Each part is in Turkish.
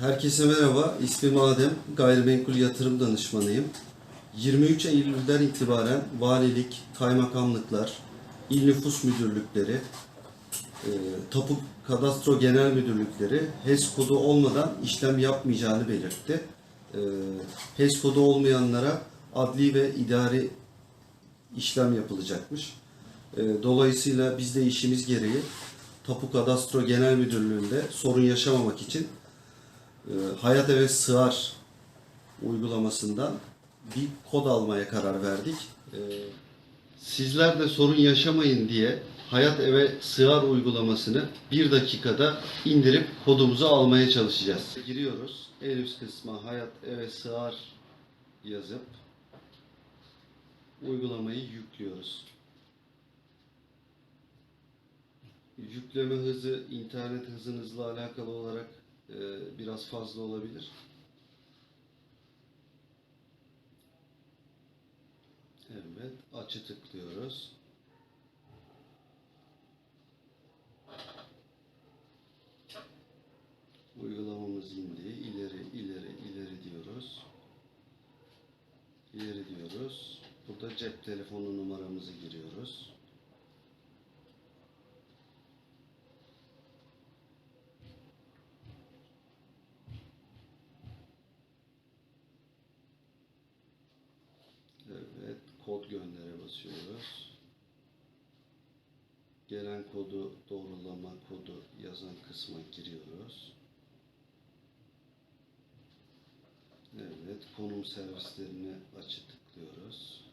Herkese merhaba. İsmim Adem. Gayrimenkul yatırım danışmanıyım. 23 Eylül'den itibaren valilik, kaymakamlıklar, il nüfus müdürlükleri, e, tapu kadastro genel müdürlükleri HES kodu olmadan işlem yapmayacağını belirtti. E, HES kodu olmayanlara adli ve idari işlem yapılacakmış. E, Dolayısıyla biz de işimiz gereği Tapu Kadastro Genel Müdürlüğü'nde sorun yaşamamak için Hayat Eve Sığar uygulamasından bir kod almaya karar verdik. E, Sizler de sorun yaşamayın diye Hayat Eve Sığar uygulamasını bir dakikada indirip kodumuzu almaya çalışacağız. Giriyoruz. En üst kısma Hayat Eve Sığar yazıp uygulamayı yüklüyoruz. Yükleme hızı internet hızınızla alakalı olarak e, biraz fazla olabilir. Evet, açı tıklıyoruz. Uygulamamız indi. İleri, ileri, ileri diyoruz. İleri diyoruz. Burada cep telefonu numaramızı giriyoruz. Evet, kod göndere basıyoruz. Gelen kodu doğrulama kodu yazan kısma giriyoruz. Evet, konum servislerine açı tıklıyoruz.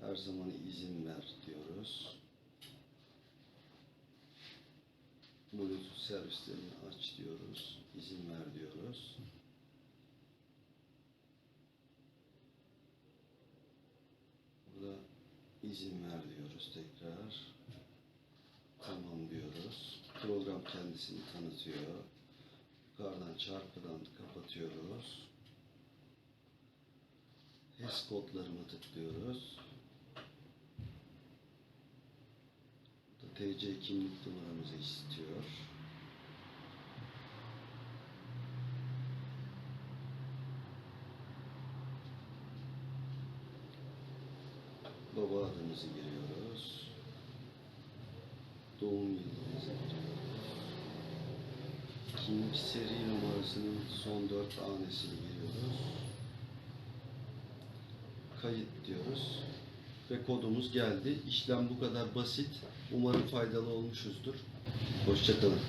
Her zaman izin ver diyoruz. Bluetooth servislerini aç diyoruz. İzin ver diyoruz. Burada izin ver diyoruz tekrar. Tamam diyoruz. Program kendisini tanıtıyor. Yukarıdan çarpıdan kapatıyoruz. HES kodlarını tıklıyoruz. TC kimlik numaramızı istiyor. Baba adımızı giriyoruz. Doğum yılımızı giriyoruz. Kimlik seri numarasının son dört hanesini giriyoruz. Kayıt diyoruz. Ve kodumuz geldi. İşlem bu kadar basit. Umarım faydalı olmuşuzdur. Hoşçakalın.